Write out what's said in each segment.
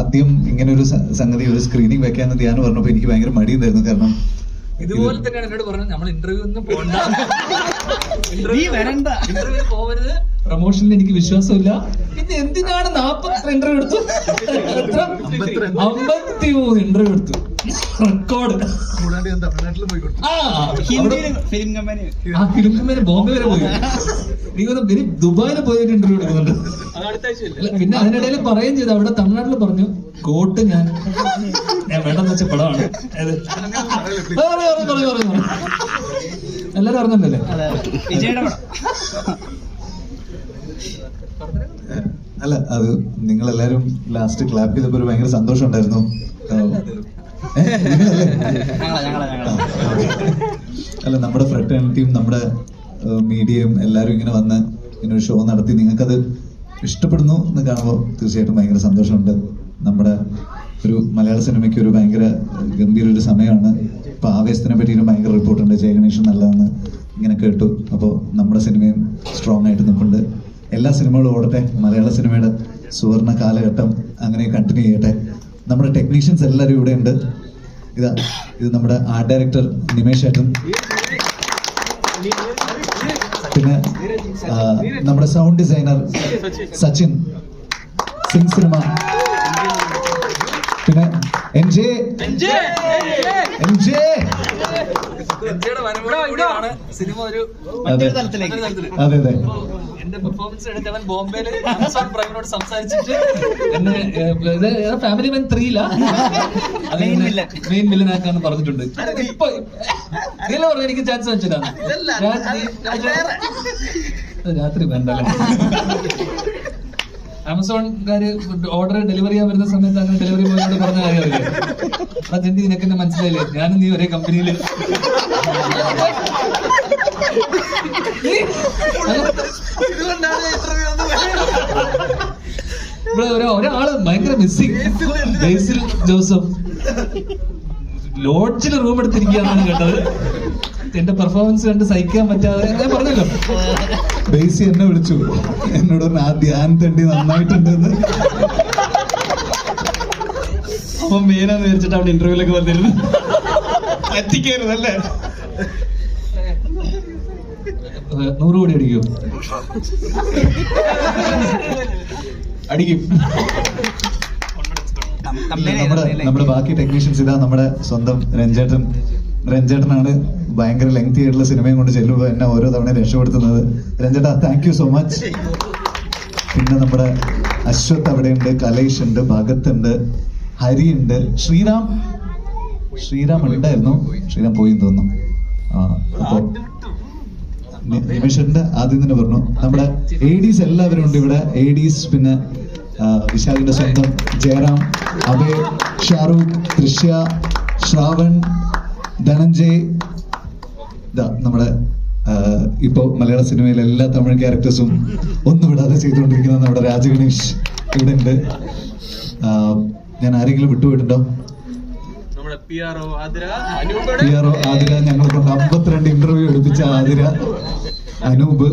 ആദ്യം ഇങ്ങനെ ഒരു സംഗതി ഒരു സ്ക്രീനിങ് വെക്കാന്ന് ധ്യാനം പറഞ്ഞപ്പോ എനിക്ക് ഭയങ്കര മടിയുണ്ടായിരുന്നു. കാരണം ഇതുപോലെ തന്നെയാണ് എന്നോട് പറഞ്ഞത്. നമ്മൾ ഇന്റർവ്യൂ ഒന്നും പോകണ്ട നീ വരണ്ട. ഇന്റർവ്യൂ പോവരുത്. പ്രൊമോഷനിൽ എനിക്ക് വിശ്വാസമില്ല. പിന്നെ എന്തിനാണ് നാപ്പത്തി ഇന്റർവ്യൂ എടുത്തു? എത്ര? അമ്പത്തി മൂന്ന് ഇന്റർവ്യൂ എടുത്തു. റെക്കോർഡ് കൂടാണ്ട് ഞാൻ തമിഴ്നാട്ടിൽ പോയി കൊടുത്തു. ഫിലിം കമ്പനി ആ ഫിലിം ബോംബെ വരെ പോയി. നീ ഒന്ന് ഇനി ദുബായിൽ പോയിട്ട് ഇന്റർവ്യൂ എടുക്കുന്നുണ്ട്. പിന്നെ അതിനിടയിൽ പറയുകയും ചെയ്തു. അവിടെ തമിഴ്നാട്ടിൽ പറഞ്ഞു കോട്ട് ഞാൻ. ഞാൻ വേണ്ടെന്ന് വെച്ച പടമാണ്. എല്ലാരും അറിഞ്ഞല്ലേ അല്ല അത് നിങ്ങൾ എല്ലാരും ലാസ്റ്റ് ക്ലാപ്പ് ചെയ്തപ്പോ ഒരു ഭയങ്കര സന്തോഷം ഉണ്ടായിരുന്നു അല്ല നമ്മുടെ ഫ്രട്ടേണിറ്റിയും നമ്മുടെ മീഡിയയും എല്ലാവരും ഇങ്ങനെ വന്ന് ഇങ്ങനെ ഒരു ഷോ നടത്തി. നിങ്ങൾക്കത് ഇഷ്ടപ്പെടുന്നു എന്ന് കാണുമ്പോൾ തീർച്ചയായിട്ടും ഭയങ്കര സന്തോഷമുണ്ട്. നമ്മുടെ ഒരു മലയാള സിനിമയ്ക്ക് ഒരു ഭയങ്കര ഗംഭീര ഒരു സമയമാണ്. ഇപ്പൊ ആവേശത്തിനെ പറ്റിയിട്ടും ഭയങ്കര റിപ്പോർട്ടുണ്ട്. ജയഗണേഷൻ നല്ലതെന്ന് ഇങ്ങനെ കേട്ടു. അപ്പോൾ നമ്മുടെ സിനിമയും സ്ട്രോങ് ആയിട്ട് നിൽപ്പുണ്ട്. എല്ലാ സിനിമകളും ഓടട്ടെ. മലയാള സിനിമയുടെ സുവർണ കാലഘട്ടം അങ്ങനെ കണ്ടിന്യൂ ചെയ്യട്ടെ. നമ്മുടെ ടെക്നീഷ്യൻസ് എല്ലാവരും ഇവിടെ ഉണ്ട്. ഇതാ ഇത് നമ്മുടെ ആർട്ട് ഡയറക്ടർ നിമേഷ് ഏട്ടൻ. പിന്നെ നമ്മുടെ sound designer Sachin. Sync cinema. പിന്നെ N J. N J. Cinema ഒരു മറ്റൊരു തലത്തിലേക്ക്. അതെ അതെ. എന്റെ പെർഫോമൻസ് എടുത്ത് അവൻ ബോംബെയിൽ ആമസോൺ പ്രൈമിനോട് സംസാരിച്ചിട്ട് എന്നെ family men villain. Main villain ആക്കാന്ന് പറഞ്ഞിട്ടുണ്ട്. ഇപ്പൊ ഇതിലെ പറഞ്ഞു എനിക്ക് ചാൻസ് വെച്ചതാണ് രാത്രി വേണ്ടല്ലേ? ആമസോൺകാര് ഓർഡർ ഡെലിവറി ചെയ്യാൻ വരുന്ന സമയത്ത് അങ്ങനെ ഡെലിവറി ബോയോട് പറഞ്ഞ കാര്യമല്ലേ അതെന്ത് നിനക്കെന്നെ മനസ്സിലായില്ലേ? ഞാനും നീ ഒരേ ഒരു ഒരാൾ ഭയങ്കര മിസ്സിങ് ബേസിൽ ജോസഫ്. ലോഡ്ജിൽ റൂം എടുത്തിരിക്കുകയാണ് കേട്ടത്. എന്റെ പെർഫോമൻസ് കണ്ട് സഹിക്കാൻ പറ്റാതെ ഞാൻ പറഞ്ഞല്ലോ. ബേസി എന്നെ വിളിച്ചു. എന്നോട് പറഞ്ഞു ആ ധ്യാൻ തണ്ടി നന്നായിട്ടുണ്ട്. എന്ന് അപ്പൊ മെയിനാന്ന് വിചാരിച്ചിട്ട് അവിടെ ഇന്റർവ്യൂലൊക്കെ വന്നിരുന്നു. എത്തിക്കരുതല്ലേ നൂറ് കോടി അടിക്കോ? അടിക്കും. നമ്മുടെ നമ്മുടെ ബാക്കി ടെക്നീഷ്യൻസ് ഇതാ നമ്മുടെ സ്വന്തം രഞ്ജേട്ടൻ. രഞ്ജേട്ടനാണ് ഭയങ്കര ലെങ്തി ആയിട്ടുള്ള സിനിമയും കൊണ്ട് ചെല്ലുമ്പോൾ എന്നെ ഓരോ തവണ രക്ഷപ്പെടുത്തുന്നത്. രഞ്ജേട്ടാ താങ്ക് യു സോ മച്ച് പിന്നെ നമ്മുടെ അശ്വത് അവിടെയുണ്ട് കലേഷ് ഉണ്ട് ഭഗത് ഉണ്ട് ഹരി ഉണ്ട് ശ്രീറാം. ശ്രീറാം ഉണ്ടായിരുന്നു. ശ്രീറാം പോയി തോന്നുന്നു. ആ അപ്പോ നി- നിമിഷന്റെ ആദ്യം തന്നെ പറഞ്ഞു. നമ്മുടെ എഡീസ് എല്ലാവരും ഉണ്ട് ഇവിടെ. എഡീസ് പിന്നെ വിശാലിന്റെ സ്വന്തം ജയറാം അഭയ് ഷാറൂഖ് ദൃശ്യ ശ്രാവൺ ധനഞ്ജയ്. നമ്മുടെ ഇപ്പോ മലയാള സിനിമയിലെ എല്ലാ തമിഴ് ക്യാരക്ടേഴ്സും ഒന്നും വിടാതെ ചെയ്തുകൊണ്ടിരിക്കുന്ന നമ്മുടെ രാജഗണേഷ് ഇവിടെ ഉണ്ട്. ഞാൻ ആരെങ്കിലും വിട്ടുപോയിട്ടുണ്ടോ? P R O Athira. ഞങ്ങളെ കൊണ്ട് അമ്പത്തിരണ്ട് ഇന്റർവ്യൂ എടുപ്പിച്ച ആതിര. അനൂപ്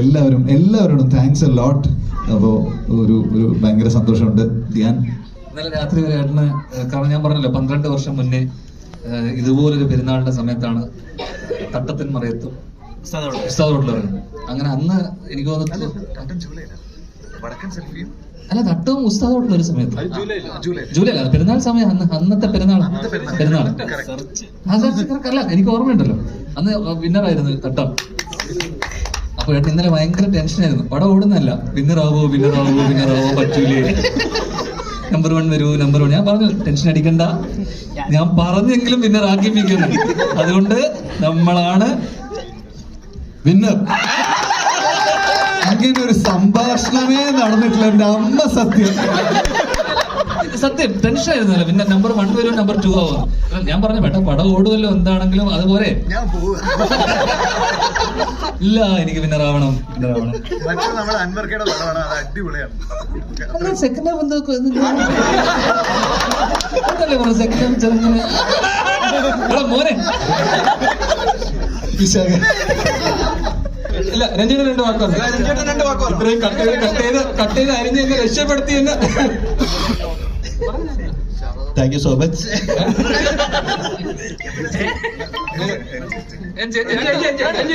എല്ലാവരും എല്ലാവരോടും താങ്ക്സ് എ ലോട്ട് അപ്പോ ഒരു ഒരു ഭയങ്കര സന്തോഷമുണ്ട്. ധ്യാൻ. ഇന്നലെ രാത്രി വരെ ഏട്ടന് കാരണം ഞാൻ പറഞ്ഞല്ലോ പന്ത്രണ്ട് വർഷം മുന്നേ ഇതുപോലൊരു പെരുന്നാളിന്റെ സമയത്താണ് തട്ടത്തിന് മറയത്തും അങ്ങനെ അന്ന് എനിക്ക് തോന്നുന്നു വടക്കൻ സെൽഫിയും? അല്ല തട്ടവും ഉസ്താദോട്ട് ഒരു സമയത്ത്. ജൂലൈ അല്ല പെരുന്നാൾ സമയം അന്ന് അന്നത്തെ പെരുന്നാൾ. പെരുന്നാൾ. അല്ല എനിക്ക് ഓർമ്മയുണ്ടല്ലോ. അന്ന് വിന്നറായിരുന്നു തട്ടം അപ്പൊ ഏട്ടൻ ഇന്നലെ ഭയങ്കര ടെൻഷനായിരുന്നു പടം ഓടുന്നല്ല വിന്നറാവോ വിന്നറാവോ വിന്നറാവോ പറ്റൂലേ. നമ്പർ വൺ വരൂ നമ്പർ വൺ ഞാൻ പറഞ്ഞു ടെൻഷൻ അടിക്കണ്ട. ഞാൻ പറഞ്ഞെങ്കിലും വിന്നർ ആക്കിപ്പിക്കുന്നു. അതുകൊണ്ട് നമ്മളാണ് വിന്നർ അങ്ങനെ ഒരു സംഭാഷണമേ നടന്നിട്ടില്ല എന്റെ അമ്മ സത്യം. സത്യം ടെൻഷൻ ആയിരുന്നല്ലോ. പിന്നെ നമ്പർ വൺ വരും നമ്പർ ടു ആവും. ഞാൻ പറഞ്ഞു ബേട്ടാ പടം ഓടുമല്ലോ എന്താണെങ്കിലും അതുപോലെ. ഇല്ല എനിക്ക് പിന്നെ അല്ല സെക്കൻഡ് ഹാഫ് എന്തോ സെക്കൻഡ് ഹാഫ് ചെറുങ്ങനെ. മോനെ. വിശാഖ. ഇല്ല രഞ്ജന രണ്ട് വാക്ക് പറഞ്ഞു. ഇത്രയും കട്ട് ചെയ്ത് കട്ട് ചെയ്ത് കട്ട് ചെയ്ത് അരിഞ്ഞ് എന്നെ രക്ഷപ്പെടുത്തി എന്ന്. താങ്ക് യു സോ മച്ച്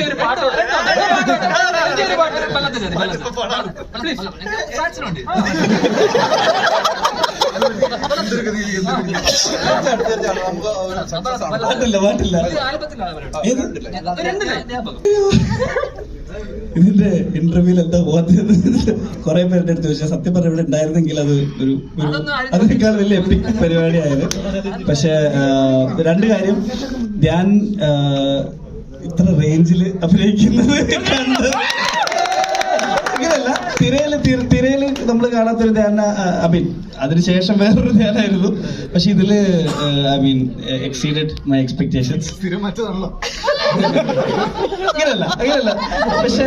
ഒരു പാട്ട് ഇതിന്റെ ഇന്റർവ്യൂവിൽ എന്താ പോകാത്തത്? കുറെ പേരുടെ അടുത്ത് ചോദിച്ചാൽ സത്യം പറഞ്ഞ ഇവിടെ ഉണ്ടായിരുന്നെങ്കിൽ അത് ഒരു അതിനേക്കാൾ വലിയ എപ്പിക് പരിപാടിയായത്. പക്ഷെ രണ്ട് കാര്യം. ഞാൻ ഇത്ര റേഞ്ചിൽ അഭിനയിക്കുന്നത് ഇങ്ങനല്ല അങ്ങനല്ല തിരയിൽ തിര- തിരയിൽ നമ്മൾ കാണാത്തൊരു ധ്യാന ഐ മീൻ അതിനുശേഷം വേറൊരു ധ്യാനായിരുന്നു. പക്ഷെ ഇതിൽ I mean exceeded my expectations അങ്ങനല്ല അങ്ങനല്ല പക്ഷെ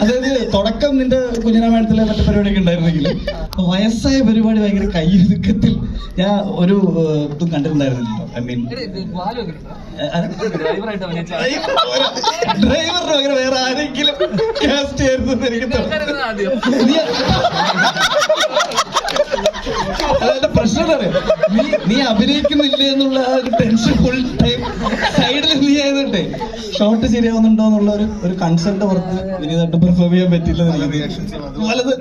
അതായത് തുടക്കം നിന്റെ കുഞ്ഞിനാമേടത്തിലെ മറ്റു പരിപാടിയൊക്കെ ഉണ്ടായിരുന്നെങ്കിൽ. വയസ്സായ പരിപാടി ഭയങ്കര കയ്യൊതുക്കത്തിൽ ഞാൻ ഒരു ഇതും കണ്ടിട്ടുണ്ടായിരുന്നില്ലല്ലോ ഐ മീൻ ഡ്രൈവറിന് പകരം വേറെ ആരെങ്കിലും കാസ്റ്റ് ആയിരുന്നു എന്ന് എനിക്ക് തോന്നുന്നു. അതെന്റെ പ്രശ്നം നീ നീ അഭിനയിക്കുന്നില്ല എന്നുള്ള ഒരു ടെൻഷൻ ഫുൾ ടൈം സൈഡിൽ നീ ആയതുണ്ട് ഷോട്ട് ശരിയാവുന്നുണ്ടോ എന്നുള്ള ഒരു ഒരു കൺസേണിന്റെ പുറത്ത് വിനീതായിട്ട് പെർഫോം ചെയ്യാൻ പറ്റില്ല വലത്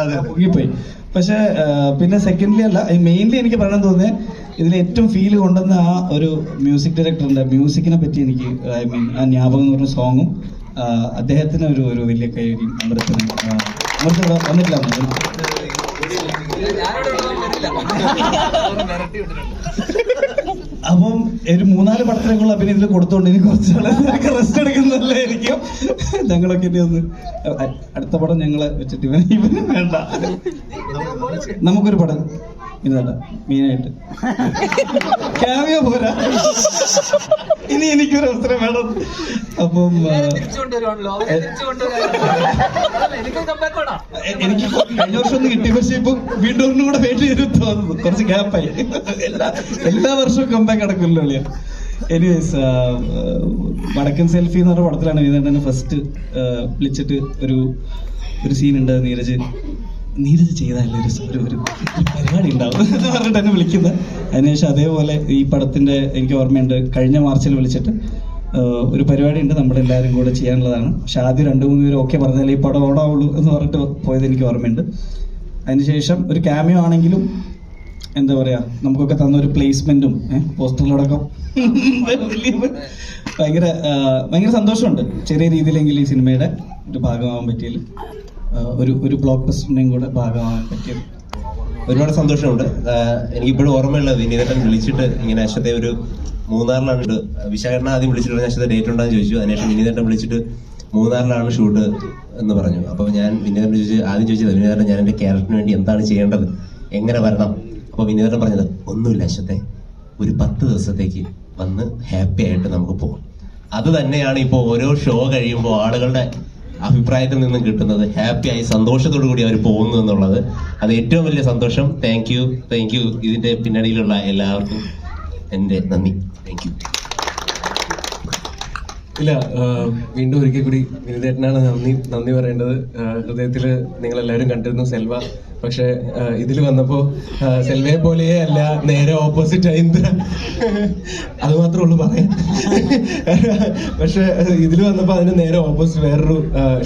അതെ. പോയി പക്ഷെ പിന്നെ സെക്കൻഡ്ലി അല്ല മെയിൻലി എനിക്ക് പറയാൻ തോന്നിയത് ഇതിൽ ഏറ്റവും ഫീൽ കൊണ്ടുവന്ന ആ ഒരു മ്യൂസിക് ഡയറക്ടറിന്റെ മ്യൂസിക്കിനെ പറ്റി എനിക്ക് ഐ മീൻ ആ ഞാപകം എന്ന് പറഞ്ഞ സോങ്ങും അദ്ദേഹത്തിന് ഒരു ഒരു വലിയ കൈ അമൃത്തിന് അമൃത് വന്നിട്ടില്ല. അപ്പം ഒരു മൂന്നാൽ പടത്തിലേക്കുള്ള അഭിനയത്തിൽ കൊടുത്തോണ്ട് ഇനി കുറച്ചാളൊക്കെ റെസ്റ്റ് എടുക്കുന്നതല്ലായിരിക്കും ഞങ്ങളൊക്കെ ഇനി ഒന്ന് അടുത്ത പടം ഞങ്ങളെ വെച്ചിട്ട് ഇവൻ ഇവന് വേണ്ട. നമുക്കൊരു പടം. ഇതല്ല മെയിനായിട്ട് ക്യാമിയോ പോരാ? ഇനി എനിക്കൊരു അവസരം വേണം. അപ്പം എനിക്ക് കഴിഞ്ഞ വർഷം ഒന്ന് കിട്ടി. പക്ഷെ ഇപ്പൊ വീണ്ടും ഒന്നും കൂടെ വേണ്ടി വരും തോന്നുന്നു കുറച്ച് ഗ്യാപ്പായി എല്ലാ എല്ലാ വർഷവും കമ്പാക്ക് നടക്കുമല്ലോ അളിയ. എനിവേസ് വടക്കൻ സെൽഫി എന്ന് പറഞ്ഞ പടത്തിലാണ് വിനീതേട്ടനെ ഫസ്റ്റ് വിളിച്ചിട്ട് ഒരു ഒരു സീൻ ഉണ്ട് നീരജ്. നീരജ് ചെയ്താലേ ഒരു ഒരു ഒരു പരിപാടി ഉണ്ടാവും എന്ന് പറഞ്ഞിട്ട് എന്നെ വിളിക്കുന്നത്. അതിനുശേഷം അതേപോലെ ഈ പടത്തിന്റെ എനിക്ക് ഓർമ്മയുണ്ട്. കഴിഞ്ഞ മാർച്ചിൽ വിളിച്ചിട്ട് ഒരു പരിപാടി ഉണ്ട് നമ്മുടെ എല്ലാവരും കൂടെ ചെയ്യാനുള്ളതാണ്. പക്ഷെ ആദ്യം രണ്ട് മൂന്ന് പേര് ഓക്കെ പറഞ്ഞാലേ ഈ പടം ഓടാവുള്ളൂ എന്ന് പറഞ്ഞിട്ട് പോയത് എനിക്ക് ഓർമ്മയുണ്ട്. അതിനുശേഷം ഒരു ക്യാമിയോ ആണെങ്കിലും എന്താ പറയാ നമുക്കൊക്കെ തന്ന ഒരു പ്ലേസ്മെന്റും പോസ്റ്ററിലടക്കം ഭയങ്കര ഭയങ്കര സന്തോഷമുണ്ട്. ചെറിയ രീതിയിലെങ്കിലും ഈ സിനിമയുടെ ഒരു ഭാഗമാവാൻ പറ്റിയതിൽ. ആഹ് ഒരു ഒരു ബ്ലോക്ക് ബസ്റ്ററിന്റെയും കൂടെ ഭാഗമാകാൻ പറ്റിയത് ഒരുപാട് സന്തോഷമുണ്ട്. എനിക്കിപ്പോഴും ഓർമ്മയുള്ളത് വിനീതൻ വിളിച്ചിട്ട് ഇങ്ങനെ അശ്വത്തെ ഒരു മൂന്നാറിലാണ് വിശാഖണ്ണ ആദ്യം വിളിച്ചിട്ട് അശ്വത്തെ ഡേറ്റ് ഉണ്ടെന്ന് ചോദിച്ചു. അതിനുശേഷം വിനീതൻ വിളിച്ചിട്ട് മൂന്നാറിലാണ് ഷൂട്ട് എന്ന് പറഞ്ഞു. അപ്പോൾ ഞാൻ വിനീതൻ ചോദിച്ചു ആദ്യം ചോദിച്ചത് വിനീതൻ ഞാൻ എന്റെ ക്യാരക്ടറിന് വേണ്ടി എന്താണ് ചെയ്യേണ്ടത്? എങ്ങനെ വരണം? അപ്പോൾ വിനീതൻ പറഞ്ഞത് ഒന്നുമില്ല അശ്വത്തെ ഒരു പത്ത് ദിവസത്തേക്ക് വന്ന് ഹാപ്പി ആയിട്ട് നമുക്ക് പോകാം അത് തന്നെയാണ് ഇപ്പോൾ ഓരോ ഷോ കഴിയുമ്പോൾ ആളുകളുടെ അഭിപ്രായത്തിൽ നിന്നും കിട്ടുന്നത് ഹാപ്പിയായി സന്തോഷത്തോടു കൂടി അവർ പോകുന്നു എന്നുള്ളത്. അത് ഏറ്റവും വലിയ സന്തോഷം. താങ്ക് യു താങ്ക് യു ഇതിന്റെ പിന്നണിയിലുള്ള എല്ലാവർക്കും എന്റെ നന്ദി. താങ്ക് യു ഇല്ല വീണ്ടും ഒരിക്കൽ കൂടി വിനിതേട്ടനാണ് നന്ദി നന്ദി പറയേണ്ടത്. ഹൃദയത്തിൽ എല്ലാവരും കണ്ടിരുന്നു സെൽവ. പക്ഷെ ഇതിൽ വന്നപ്പോൾ സെൽവയെ പോലെയേ അല്ല നേരെ ഓപ്പോസിറ്റ് ഇന്ദ്ര അത് മാത്രമേ ഉള്ളൂ പറയാൻ. പക്ഷെ ഇതിൽ വന്നപ്പോൾ അതിന് നേരെ ഓപ്പോസിറ്റ് വേറൊരു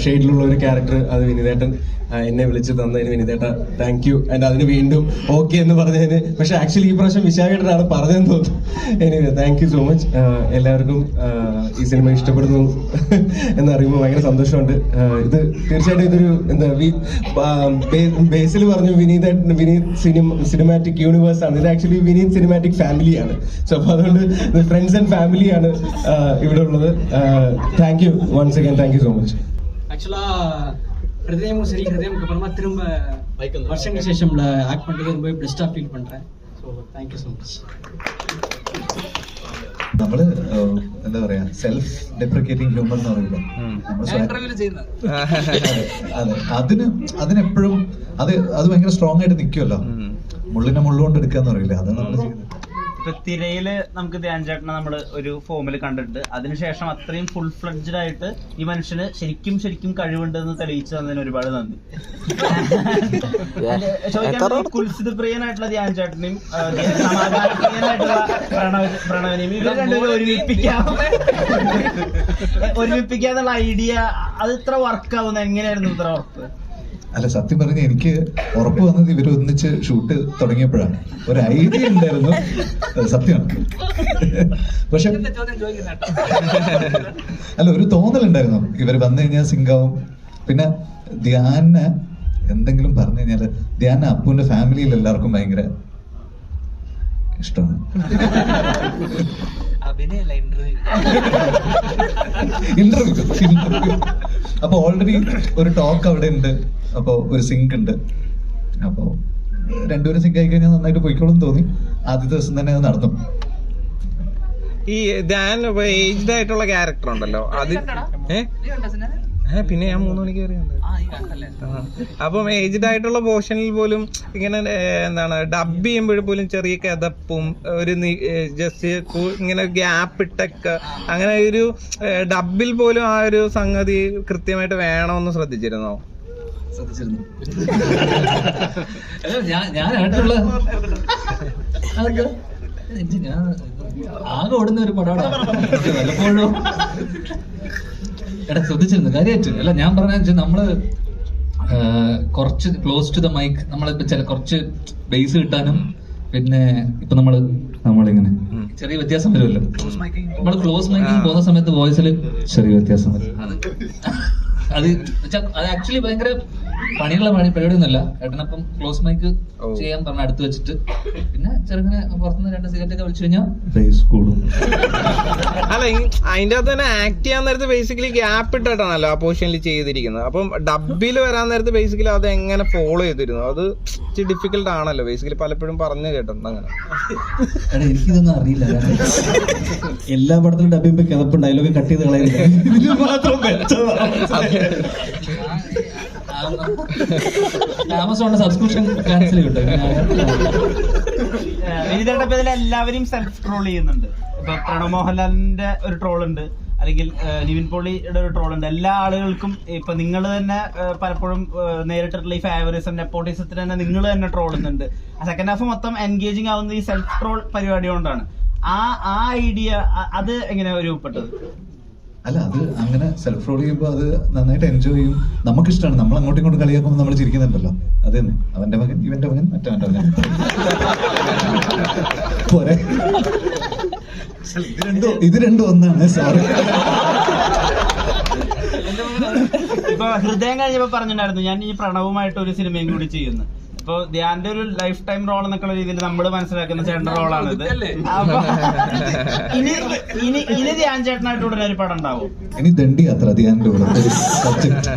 ഷെയ്ഡിലുള്ള ഒരു ക്യാരക്ടർ അത് വിനിതേട്ടൻ. എന്നെ വിളിച്ചു തന്നതിന് വിനിതേട്ട താങ്ക് യു ആൻഡ് അതിന് വീണ്ടും ഓക്കെ എന്ന് പറഞ്ഞതിന്. പക്ഷെ ആക്ച്വലി ഈ പ്രാവശ്യം വിശാഖേട്ടനാണ് പറഞ്ഞതെന്ന് തോന്നുന്നു. Anyway thank you so much എല്ലാവർക്കും ഈ സിനിമ ഇഷ്ടപ്പെടുന്നു എന്നറിയുമ്പോൾ ഭയങ്കര സന്തോഷമുണ്ട്. ഇത് തീർച്ചയായിട്ടും ഇതൊരു എന്താ ബേസിൽ പറഞ്ഞു Vineeth Vineeth cinema cinematic universe ആണ്. ഇത് ആക്ച്വലി വിനീത് സിനിമാറ്റിക് ഫാമിലിയാണ് സോ അപ്പോൾ അതുകൊണ്ട് ഫ്രണ്ട്സ് ആൻഡ് ഫാമിലിയാണ് ഇവിടെ ഉള്ളത്. Thank you once again thank you so much actually ஹிருதயமும் சரி ஹிருதயமுக்கு அப்புறமா திரும்ப வருஷங்கள் சேஷம்ல ஆக்ட் பண்றது ரொம்ப பெஸ்டா ஃபீல் பண்றேன் ஸோ தேங்க்யூ ஸோ மச் നമ്മള് ഏഹ്, എന്താ പറയാ സെൽഫ് ഡെപ്രിക്കേറ്റിംഗ് ഹ്യൂമർ എന്ന് പറയില്ല നമ്മള് സ്വയം- ഇന്റർവ്യൂ ചെയ്യുന്നത് അതെ അതിന് അതിനെപ്പോഴും അത് അത് ഭയങ്കര സ്ട്രോങ് ആയിട്ട് നിൽക്കുമല്ലോ മുള്ളിനെ മുള്ളുകൊണ്ട് എടുക്കാന്ന് പറയില്ല അതാണ് നമ്മൾ തിരയിൽ നമുക്ക് ധ്യാൻ ചേട്ടനെ നമ്മൾ ഒരു ഫോമിൽ കണ്ടിട്ടുണ്ട്. അതിനുശേഷം അത്രയും ഫുൾ ഫ്ലഡ്ജഡ് ആയിട്ട് ഈ മനുഷ്യന് ശരിക്കും ശരിക്കും കഴിവുണ്ടെന്ന് തെളിയിച്ചു തന്നതിന് ഒരുപാട് നന്ദി. ചോദിക്കാൻ കുൽസിത് പ്രിയനായിട്ടുള്ള ധ്യാൻ ചേട്ടനെയും ആ, സമാധാന പ്രിയനായിട്ടുള്ള പ്രണവ് പ്രണവിനെയും ഇവർ രണ്ടുപേരും ഒരുമിപ്പിക്കാം. ഒരുമിപ്പിക്കാന്നുള്ള ഐഡിയ അത് ഇത്ര വർക്ക് ആവുന്ന എങ്ങനെയായിരുന്നു ഇത്ര ഉറപ്പ് അല്ല സത്യം പറഞ്ഞ എനിക്ക് ഉറപ്പ് വന്നത് ഇവർ ഒന്നിച്ച് ഷൂട്ട് തുടങ്ങിയപ്പോഴാണ്. ഒരു ഐഡിയ ഉണ്ടായിരുന്നു. സത്യമാണ്. പക്ഷെ അല്ല ഒരു തോന്നലുണ്ടായിരുന്നു. ഇവർ വന്നു കഴിഞ്ഞാൽ സിംഗാവും. പിന്നെ ധ്യാന എന്തെങ്കിലും പറഞ്ഞു കഴിഞ്ഞാൽ ധ്യാന അപ്പുവിന്റെ ഫാമിലിയിൽ എല്ലാവർക്കും ഭയങ്കര ഇഷ്ടമാണ്. ഇന്റർവ്യൂ ഇന്റർവ്യൂ അപ്പൊ ഓൾറെഡി ഒരു ടോക്ക് അവിടെ ഉണ്ട്. അപ്പൊ ഒരു സിങ്ക് ഉണ്ട്. അപ്പൊ രണ്ടുപേരും സിങ്ക് ആയി കഴിഞ്ഞാൽ നന്നായിട്ട് പോയിക്കോളും തോന്നി. ആദ്യ ദിവസം തന്നെ അത് നടന്നു. ഈ ഞാൻ ഏജ്ഡ് ആയിട്ടുള്ള ക്യാരക്ടർ ഉണ്ടല്ലോ. അത് ഏ? പിന്നെ ഞാൻ മൂന്ന് മണിക്ക് കയറിയുണ്ട് അപ്പം ഏജ്ഡ് ആയിട്ടുള്ള പോർഷനിൽ പോലും ഇങ്ങനെ എന്താണ് ഡബ് ചെയ്യുമ്പോൾ പോലും ചെറിയ കഥപ്പും ഒരു ജസ്റ്റ് ഇങ്ങനെ ഗ്യാപ്പ് ഇട്ടൊക്കെ അങ്ങനെ ഒരു ഡബിൽ പോലും ആ ഒരു സംഗതി കൃത്യമായിട്ട് വേണമെന്ന് ശ്രദ്ധിച്ചിരുന്നോ? ശ്രദ്ധിച്ചിരുന്നു. ഞാൻ ഞാൻ ആകെ ഓടുന്ന ഒരു പടമാണ് വല്ലപ്പോഴും. എടാ ശ്രദ്ധിച്ചിരുന്നു. കാര്യമായിട്ട് അല്ല ഞാൻ പറഞ്ഞ വെച്ചാൽ നമ്മൾ കുറച്ച് ക്ലോസ് ടു ദ മൈക്ക് നമ്മളിപ്പോ ചില കുറച്ച് ബേസ് കിട്ടാനും പിന്നെ ഇപ്പൊ നമ്മൾ നമ്മളിങ്ങനെ ചെറിയ വ്യത്യാസം വരുമല്ലോ. നമ്മൾ ക്ലോസ് മൈക്കിങ് പോകുന്ന സമയത്ത് വോയിസിൽ ചെറിയ വ്യത്യാസം വരും. അത് അത് ആക്ച്വലി ഭയങ്കര പണിയുള്ള പണി പരിപാടിയൊന്നുമല്ല. ഏട്ടനപ്പം ക്ലോസ് മൈക്ക് ചെയ്യാൻ പറഞ്ഞ അടുത്ത് വെച്ചിട്ട്. പിന്നെ ചെറുങ്ങനെ പുറത്തുനിന്ന് രണ്ട് സിഗരറ്റ് ഒക്കെ വലിച്ചു കഴിഞ്ഞാൽ കൂടും. അല്ല അതിന്റെ അകത്ത് തന്നെ ആക്ട് ചെയ്യാൻ നേരത്ത് ബേസിക്കലി ഗ്യാപ്പ് ഇട്ടിട്ടാണല്ലോ ആ പൊസിഷനിൽ ചെയ്തിരിക്കുന്നത്. അപ്പം ഡബിൽ വരാൻ നേരത്ത് ബേസിക്കലി അത് എങ്ങനെ ഫോളോ ചെയ്തിരുന്നു? അത് ഇച്ചിരി ഡിഫിക്കൽട്ട് ആണല്ലോ. ബേസിക്കലി പലപ്പോഴും പറഞ്ഞു കേട്ടിട്ടുണ്ട് അങ്ങനെ. എനിക്കിതൊന്നും അറിയില്ല. എല്ലാ പടത്തിലും ഡബിയുമ്പോ കിതപ്പുണ്ട് ഡയലോഗ് കട്ട് ചെയ്ത് കളയുന്നത് മാത്രം ആമസോണിന്റെ സബ്സ്ക്രിപ്ഷൻ ക്യാൻസൽ കിട്ടും വിനീതയുടെ സെൽഫ് ട്രോൾ ചെയ്യുന്നുണ്ട്. ഇപ്പൊ പ്രണവ് മോഹൻലാലിന്റെ ഒരു ട്രോൾ ഉണ്ട്. അല്ലെങ്കിൽ നിവിൻ പോളിയുടെ ഒരു ട്രോൾ ഉണ്ട്. എല്ലാ ആളുകൾക്കും ഇപ്പൊ നിങ്ങൾ തന്നെ പലപ്പോഴും നേരിട്ടിട്ടുള്ള ഈ ഫേവറിസം നെപ്പോട്ടിസത്തിന് തന്നെ നിങ്ങൾ തന്നെ ട്രോൾ ചെയ്യുന്നുണ്ട്. സെക്കൻഡ് ഹാഫ് മൊത്തം എൻഗേജിങ് ആവുന്ന ഈ സെൽഫ് ട്രോൾ പരിപാടി കൊണ്ടാണ്. ആ ആ ഐഡിയ അത് എങ്ങനെയാ രൂപപ്പെട്ടത്? അല്ല അത് അങ്ങനെ സെൽഫ് റോൾ ചെയ്യുമ്പോൾ അത് നന്നായിട്ട് എൻജോയ് ചെയ്യും. നമുക്ക് ഇഷ്ടമാണ് നമ്മൾ അങ്ങോട്ടും ഇങ്ങോട്ടും കളിയാക്കുമ്പോൾ നമ്മൾ ചിരിക്കുന്നുണ്ടല്ലോ. അത് തന്നെ. അവന്റെ മകൻ ഇവന്റെ മകൻ മറ്റവന്റെ മകൻ പോരെ. ഇത് രണ്ടും ഇത് രണ്ടും ഒന്നാണ്. സോറി ഇപ്പൊ ഹൃദയം കഴിഞ്ഞപ്പോ പറഞ്ഞിട്ടുണ്ടായിരുന്നു ഞാൻ ഈ പ്രണവുമായിട്ട് ഒരു സിനിമയും കൂടി ചെയ്യുന്നു. ഇപ്പൊ ധ്യാന്റെ ഒരു ലൈഫ് ടൈം റോൾ എന്നൊക്കെയുള്ള രീതിയിൽ നമ്മൾ മനസ്സിലാക്കുന്ന ചേട്ടൻ റോളാണ് ഇത് അപ്പൊ ഇനി ഇനി ഇനി ധ്യാൻ ചേട്ടനായിട്ട് ഉടനെ ഒരു പടം ഉണ്ടാവും. ഇനി ദണ്ഡി യാത്ര ധ്യാനിന്റെ കൂടെ. ഒരു subject.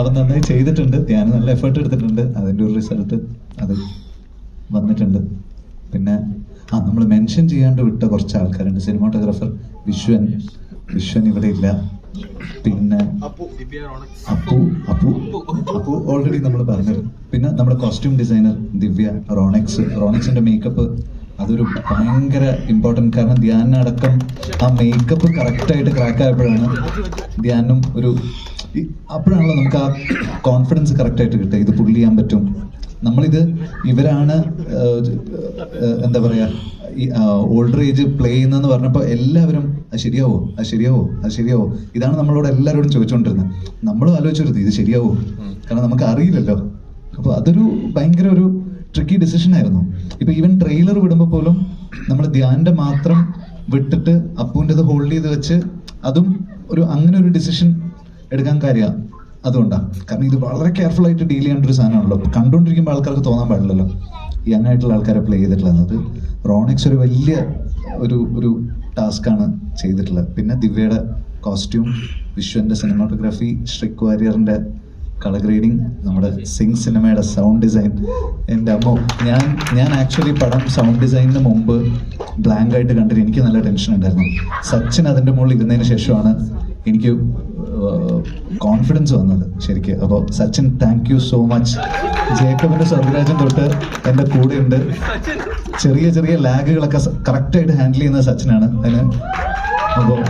അവൻ നന്നായി ചെയ്തിട്ടുണ്ട്. ധ്യാൻ നല്ല എഫേർട്ട് എടുത്തിട്ടുണ്ട്. അതിന്റെ ഒരു റിസൾട്ട് അത് വന്നിട്ടുണ്ട്. പിന്നെ ആ നമ്മൾ മെൻഷൻ ചെയ്യാണ്ട് വിട്ട കുറച്ച് ആൾക്കാരുണ്ട്. സിനിമാട്ടോഗ്രാഫർ വിശ്വൻ. വിശ്വൻ ഇവിടെ ഇല്ല. പിന്നെ അപ്പു അപ്പു അപ്പു ഓൾറെഡി നമ്മൾ പറഞ്ഞിരുന്നു പിന്നെ നമ്മുടെ കോസ്റ്റ്യൂം ഡിസൈനർ ദിവ്യ റോണക്സ്. റോണക്സിന്റെ മേക്കപ്പ് അതൊരു ഭയങ്കര ഇമ്പോർട്ടന്റ് കാരണം ധ്യാനടക്കം ആ മേക്കപ്പ് കറക്റ്റായിട്ട് ക്രാക്ക് ആയപ്പോഴാണ് ധ്യാനും ഒരു അപ്പോഴാണല്ലോ നമുക്ക് ആ കോൺഫിഡൻസ് കറക്റ്റായിട്ട് കിട്ടുക. ഇത് പുള്ളി ചെയ്യാൻ പറ്റും. നമ്മളിത് ഇവരാണ് എന്താ പറയാ ഓൾഡർ ഏജ് പ്ലേ ചെയ്യുന്നതെന്ന് പറഞ്ഞപ്പോൾ എല്ലാവരും അത് ശരിയാവോ? അത് ശരിയാവോ? അത് ശരിയാവോ? ഇതാണ് നമ്മളോട് എല്ലാവരോടും ചോദിച്ചുകൊണ്ടിരുന്നത് നമ്മളും ആലോചിച്ചിരുന്നു ഇത് ശരിയാവോ? കാരണം നമുക്ക് അറിയില്ലല്ലോ. അപ്പോൾ അതൊരു ഭയങ്കര ഒരു ട്രിക്കി ഡിസിഷൻ ആയിരുന്നു. ഇപ്പൊ ഈവൻ ട്രെയിലർ വിടുമ്പോൾ പോലും നമ്മൾ ധ്യാന്റെ മാത്രം വിട്ടിട്ട് അപ്പൂന്റെ ഹോൾഡ് ചെയ്ത് വെച്ച് അതും ഒരു അങ്ങനെ ഒരു ഡിസിഷൻ എടുക്കാൻ കാര്യമാണ് അതുകൊണ്ടാണ് കാരണം ഇത് വളരെ കെയർഫുൾ ആയിട്ട് ഡീൽ ചെയ്യേണ്ട ഒരു സാധനമാണല്ലോ. കണ്ടുകൊണ്ടിരിക്കുമ്പോൾ ആൾക്കാർക്ക് തോന്നാൻ പാടില്ലല്ലോ. യങ് ആയിട്ടുള്ള ആൾക്കാരെ പ്ലേ ചെയ്തിട്ടുള്ളത്. അത് റോണിക്സ് ഒരു വലിയ ഒരു ഒരു ടാസ്ക്കാണ് ചെയ്തിട്ടുള്ളത്. പിന്നെ ദിവ്യയുടെ കോസ്റ്റ്യൂം വിശ്വന്റെ സിനിമാറ്റോഗ്രാഫി ശ്രിക് വാര്യറിന്റെ കളർ ഗ്രേഡിങ് നമ്മുടെ സിംഗ് സിനിമയുടെ സൗണ്ട് ഡിസൈൻ എന്റെ അമ്മ ഞാൻ ഞാൻ ആക്ച്വലി പടം സൗണ്ട് ഡിസൈനിന് മുമ്പ് ബ്ലാങ്ക് ആയിട്ട് കണ്ടിട്ട് എനിക്ക് നല്ല ടെൻഷൻ ഉണ്ടായിരുന്നു. സച്ചിൻ അതിന്റെ മുകളിൽ ഇരുന്നതിന് ശേഷമാണ് എനിക്ക് കോൺഫിഡൻസ് വന്നത്. ശരിക്ക്. അപ്പോൾ Sachin thank you so much ജേക്കബിന്റെ സ്വർഗരാജൻ തൊട്ട് എന്റെ കൂടെയുണ്ട്. ചെറിയ ചെറിയ ലാഗുകളൊക്കെ കറക്റ്റായിട്ട് ഹാൻഡിൽ ചെയ്യുന്ന സച്ചിനാണ്. അതിന് അപ്പോൾ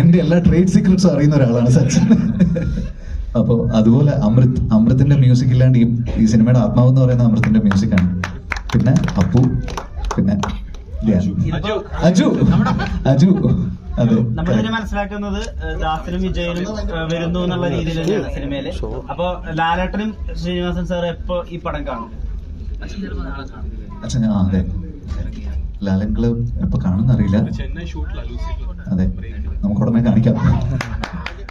എന്റെ എല്ലാ ട്രേഡ് സീക്രട്സും അറിയുന്ന ഒരാളാണ് സച്ചിൻ. അപ്പോൾ അതുപോലെ അമൃത് അമൃത്തിന്റെ മ്യൂസിക് ഇല്ലാണ്ട് ഈ ഈ സിനിമയുടെ ആത്മാവ് എന്ന് പറയുന്ന അമൃത്തിന്റെ മ്യൂസിക്കാണ് പിന്നെ അപ്പു പിന്നെ. അജു. അജു. നമ്മളിതിനെ മനസ്സിലാക്കുന്നത് ദാസനും വിജയനും വരുന്നു എന്നുള്ള രീതിയിൽ തന്നെയാണ് സിനിമയിൽ. അപ്പൊ ലാലേട്ടനും ശ്രീനിവാസൻ സാർ എപ്പോ ഈ പടം കാണും? അച്ഛൻ അതെ. ലാലങ്കൾ എപ്പോ കാണുന്നറിയില്ല അതെ. നമുക്ക് ഉടനെ കാണിക്കാം.